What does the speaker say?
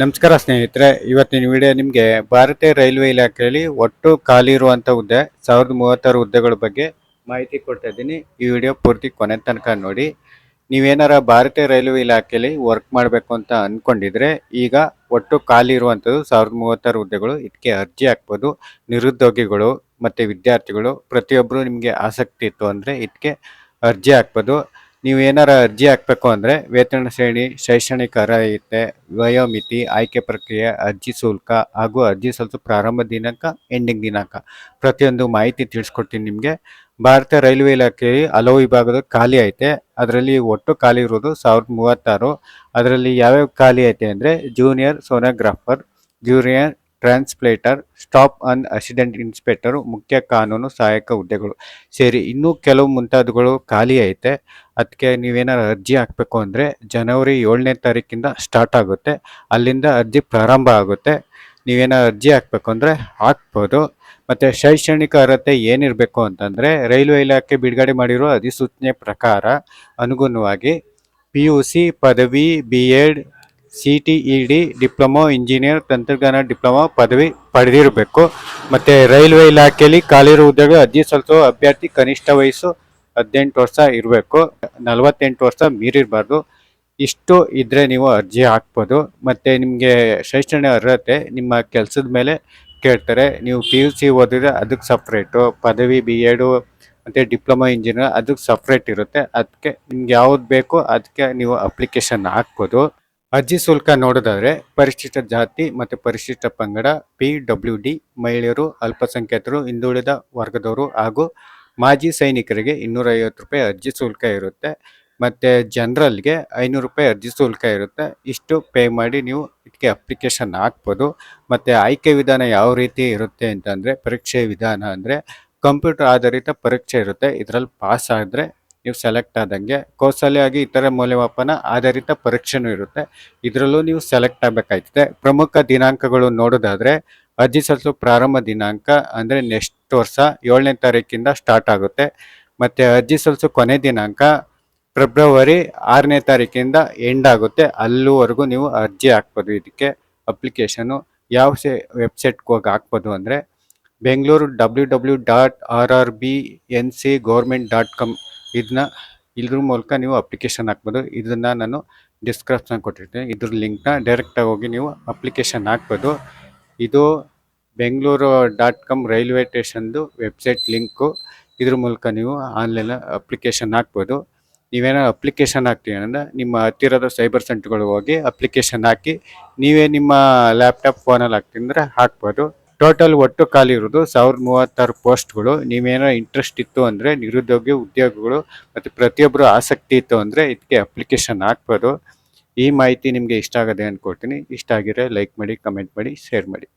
ನಮಸ್ಕಾರ ಸ್ನೇಹಿತರೆ, ಇವತ್ತಿನ ವಿಡಿಯೋ ನಿಮಗೆ ಭಾರತೀಯ ರೈಲ್ವೆ ಇಲಾಖೆಯಲ್ಲಿ ಒಟ್ಟು ಖಾಲಿ ಇರುವಂಥ ಹುದ್ದೆ, ಸಾವಿರದ ಮೂವತ್ತಾರು ಹುದ್ದೆಗಳ ಬಗ್ಗೆ ಮಾಹಿತಿ ಕೊಡ್ತಾ ಇದ್ದೀನಿ. ಈ ವಿಡಿಯೋ ಪೂರ್ತಿ ಕೊನೆ ತನಕ ನೋಡಿ. ನೀವೇನಾರ ಭಾರತೀಯ ರೈಲ್ವೆ ಇಲಾಖೆಯಲ್ಲಿ ವರ್ಕ್ ಮಾಡಬೇಕು ಅಂತ ಅಂದ್ಕೊಂಡಿದ್ರೆ ಈಗ ಒಟ್ಟು ಖಾಲಿ ಇರುವಂಥದ್ದು ಸಾವಿರದ ಮೂವತ್ತಾರು ಹುದ್ದೆಗಳು ಇದಕ್ಕೆ ಅರ್ಜಿ ಹಾಕ್ಬೋದು. ನಿರುದ್ಯೋಗಿಗಳು ಮತ್ತು ವಿದ್ಯಾರ್ಥಿಗಳು ಪ್ರತಿಯೊಬ್ಬರು ನಿಮಗೆ ಆಸಕ್ತಿ ಇತ್ತು ಅಂದರೆ ಇದಕ್ಕೆ ಅರ್ಜಿ ಹಾಕ್ಬೋದು. ನೀವು ಏನಾರ ಅರ್ಜಿ ಹಾಕಬೇಕು ಅಂದರೆ ವೇತನ ಶ್ರೇಣಿ, ಶೈಕ್ಷಣಿಕ ಅರ್ಹತೆ, ವಯೋಮಿತಿ, ಆಯ್ಕೆ ಪ್ರಕ್ರಿಯೆ, ಅರ್ಜಿ ಶುಲ್ಕ ಹಾಗೂ ಅರ್ಜಿ ಸಲ್ಲಿಸೋ ಪ್ರಾರಂಭ ದಿನಾಂಕ ಎಂಡಿಂಗ್ ದಿನಾಂಕ. ಪ್ರತಿಯೊಂದು ಮಾಹಿತಿ ತಿಳಿಸ್ಕೊಡ್ತೀನಿ ನಿಮಗೆ. ಭಾರತ ರೈಲ್ವೆ ಇಲಾಖೆಯಲ್ಲಿ ಹಲವು ವಿಭಾಗದ ಖಾಲಿ ಐತೆ. ಅದರಲ್ಲಿ ಒಟ್ಟು ಖಾಲಿ ಇರೋದು ಸಾವಿರದ ಮೂವತ್ತಾರು. ಅದರಲ್ಲಿ ಯಾವ್ಯಾವ ಖಾಲಿ ಐತೆ ಅಂದರೆ junior sonographer junior translator, staff and accident inspector, ಮುಖ್ಯ ಕಾನೂನು ಸಹಾಯಕ ಹುದ್ದೆಗಳು ಸೇರಿ ಇನ್ನೂ ಕೆಲವು ಮುಂತಾದವುಗಳು ಖಾಲಿ ಐತೆ. ಅದಕ್ಕೆ ನೀವೇನಾರು ಅರ್ಜಿ ಹಾಕಬೇಕು ಅಂದರೆ ಜನವರಿ ಏಳನೇ ತಾರೀಕಿಂದ ಸ್ಟಾರ್ಟ್ ಆಗುತ್ತೆ. ಅಲ್ಲಿಂದ ಅರ್ಜಿ ಪ್ರಾರಂಭ ಆಗುತ್ತೆ. ನೀವೇನಾರು ಅರ್ಜಿ ಹಾಕಬೇಕು ಅಂದರೆ ಹಾಕ್ಬೋದು. ಮತ್ತು ಶೈಕ್ಷಣಿಕ ಅರ್ಹತೆ ಏನಿರಬೇಕು ಅಂತಂದರೆ ರೈಲ್ವೆ ಇಲಾಖೆ ಬಿಡುಗಡೆ ಮಾಡಿರೋ ಅಧಿಸೂಚನೆ ಪ್ರಕಾರ ಅನುಗುಣವಾಗಿ ಪಿ ಯು ಸಿ ಪದವಿ B Ed C T E D diploma engineer, ತಂತ್ರಜ್ಞಾನ ಡಿಪ್ಲೊಮೊ ಪದವಿ ಪಡೆದಿರಬೇಕು. ಮತ್ತು ರೈಲ್ವೆ ಇಲಾಖೆಯಲ್ಲಿ ಖಾಲಿರೋ ಹುದ್ದೆಗೆ ಅರ್ಜಿ ಸಲ್ಲಿಸುವ ಅಭ್ಯರ್ಥಿ ಕನಿಷ್ಠ ವಯಸ್ಸು ಹದಿನೆಂಟು ವರ್ಷ ಇರಬೇಕು. ನಲವತ್ತೆಂಟು ವರ್ಷ ಮೀರಿರಬಾರ್ದು. ಇಷ್ಟು ಇದ್ದರೆ ನೀವು ಅರ್ಜಿ ಹಾಕ್ಬೋದು. ಮತ್ತು ನಿಮಗೆ ಶೈಕ್ಷಣಿಕ ಅರ್ಹತೆ ನಿಮ್ಮ ಕೆಲಸದ ಮೇಲೆ ಕೇಳ್ತಾರೆ. ನೀವು ಪಿ ಯು ಸಿ ಓದಿದ್ರೆ ಅದಕ್ಕೆ ಸಪ್ರೇಟು ಪದವಿ ಬಿ ಎಡು ಮತ್ತು ಡಿಪ್ಲೊಮಾ ಇಂಜಿನಿಯರ್ ಅದಕ್ಕೆ ಸಪ್ರೇಟ್ ಇರುತ್ತೆ. ಅದಕ್ಕೆ ನಿಮ್ಗೆ ಯಾವ್ದು ಬೇಕೋ ಅದಕ್ಕೆ ನೀವು ಅಪ್ಲಿಕೇಶನ್ ಹಾಕ್ಬೋದು. ಅರ್ಜಿ ಶುಲ್ಕ ನೋಡೋದಾದ್ರೆ ಪರಿಶಿಷ್ಟ ಜಾತಿ ಮತ್ತು ಪರಿಶಿಷ್ಟ ಪಂಗಡ ಪಿ ಡಬ್ಲ್ಯೂ ಡಿ ಮಹಿಳೆಯರು, ಅಲ್ಪಸಂಖ್ಯಾತರು, ಹಿಂದುಳಿದ ವರ್ಗದವರು ಹಾಗೂ ಮಾಜಿ ಸೈನಿಕರಿಗೆ ಇನ್ನೂರ ಐವತ್ತು ರೂಪಾಯಿ ಅರ್ಜಿ ಶುಲ್ಕ ಇರುತ್ತೆ. ಮತ್ತು ಜನರಲ್ಗೆ ಐನೂರು ರೂಪಾಯಿ ಅರ್ಜಿ ಶುಲ್ಕ ಇರುತ್ತೆ. ಇಷ್ಟು ಪೇ ಮಾಡಿ ನೀವು ಇದಕ್ಕೆ ಅಪ್ಲಿಕೇಶನ್ ಹಾಕ್ಬೋದು. ಮತ್ತು ಆಯ್ಕೆ ವಿಧಾನ ಯಾವ ರೀತಿ ಇರುತ್ತೆ ಅಂತಂದರೆ, ಪರೀಕ್ಷೆ ವಿಧಾನ ಅಂದರೆ ಕಂಪ್ಯೂಟರ್ ಆಧಾರಿತ ಪರೀಕ್ಷೆ ಇರುತ್ತೆ. ಇದರಲ್ಲಿ ಪಾಸ್ ಆದರೆ ನೀವು ಸೆಲೆಕ್ಟ್ ಆದಂಗೆ ಕೌಶಲ್ಯವಾಗಿ ಇತರ ಮೌಲ್ಯಮಾಪನ ಆಧಾರಿತ ಪರೀಕ್ಷೆನೂ ಇರುತ್ತೆ. ಇದರಲ್ಲೂ ನೀವು ಸೆಲೆಕ್ಟ್ ಆಗಬೇಕಾಯ್ತದೆ. ಪ್ರಮುಖ ದಿನಾಂಕಗಳು ನೋಡೋದಾದ್ರೆ ಅರ್ಜಿ ಸಲ್ಲಿಸೋ ಪ್ರಾರಂಭ ದಿನಾಂಕ ಅಂದರೆ ನೆಕ್ಸ್ಟ್ ವರ್ಷ ಏಳನೇ ತಾರೀಕಿಂದ ಸ್ಟಾರ್ಟ್ ಆಗುತ್ತೆ. ಮತ್ತು ಅರ್ಜಿ ಸಲ್ಲಿಸೋ ಕೊನೆ ದಿನಾಂಕ ಫೆಬ್ರವರಿ ಆರನೇ ತಾರೀಕಿಂದ ಎಂಡ್ ಆಗುತ್ತೆ. ಅಲ್ಲಿವರೆಗೂ ನೀವು ಅರ್ಜಿ ಹಾಕ್ಬೋದು. ಇದಕ್ಕೆ ಅಪ್ಲಿಕೇಶನು ಯಾವ ಸೆ ವೆಬ್ಸೈಟ್ಗೆ ಹೋಗಿ ಹಾಕ್ಬೋದು ಅಂದರೆ Bengaluru W W dot R R B N C government dot com ಇದನ್ನ ಇದ್ರ ಮೂಲಕ ನೀವು ಅಪ್ಲಿಕೇಶನ್ ಹಾಕ್ಬೋದು. ಇದನ್ನು ನಾನು ಡಿಸ್ಕ್ರಿಪ್ಷನ್ ಕೊಟ್ಟಿರ್ತೀನಿ. ಇದ್ರ ಲಿಂಕ್ನ ಡೈರೆಕ್ಟಾಗಿ ಹೋಗಿ ನೀವು ಅಪ್ಲಿಕೇಶನ್ ಹಾಕ್ಬೋದು. ಇದು ಬೆಂಗಳೂರು ಡಾಟ್ ಕಾಮ್ ರೈಲ್ವೆ ಸ್ಟೇಷನ್ದು ವೆಬ್ಸೈಟ್ ಲಿಂಕು ಇದ್ರ ಮೂಲಕ ನೀವು ಆನ್ಲೈನ್ ಅಪ್ಲಿಕೇಶನ್ ಹಾಕ್ಬೋದು. ನೀವೇನೋ ಅಪ್ಲಿಕೇಶನ್ ಹಾಕ್ತೀವಿ ಅಂದರೆ ನಿಮ್ಮ ಹತ್ತಿರದ ಸೈಬರ್ ಸೆಂಟ್ರ್ಗಳಿಗೆ ಹೋಗಿ ಅಪ್ಲಿಕೇಶನ್ ಹಾಕಿ ನೀವೇ ನಿಮ್ಮ ಲ್ಯಾಪ್ಟಾಪ್ ಫೋನಲ್ಲಿ ಹಾಕ್ತಿದ್ರೆ ಹಾಕ್ಬೋದು. ಟೋಟಲ್ ಒಟ್ಟು ಖಾಲಿ ಇರೋದು ಸಾವಿರದ ಮೂವತ್ತಾರು ಪೋಸ್ಟ್ಗಳು. ನೀವೇನೋ ಇಂಟ್ರೆಸ್ಟ್ ಇತ್ತು ಅಂದರೆ, ನಿರುದ್ಯೋಗಿ, ಉದ್ಯೋಗಗಳು ಮತ್ತು ಪ್ರತಿಯೊಬ್ಬರು ಆಸಕ್ತಿ ಇತ್ತು ಅಂದರೆ ಇದಕ್ಕೆ ಅಪ್ಲಿಕೇಶನ್ ಹಾಕ್ಬೋದು. ಈ ಮಾಹಿತಿ ನಿಮಗೆ ಇಷ್ಟ ಆಗದೆ ಅಂದ್ಕೊಳ್ತೀನಿ ಇಷ್ಟ ಆಗಿದ್ರೆ ಲೈಕ್ ಮಾಡಿ ಕಮೆಂಟ್ ಮಾಡಿ ಶೇರ್ ಮಾಡಿ.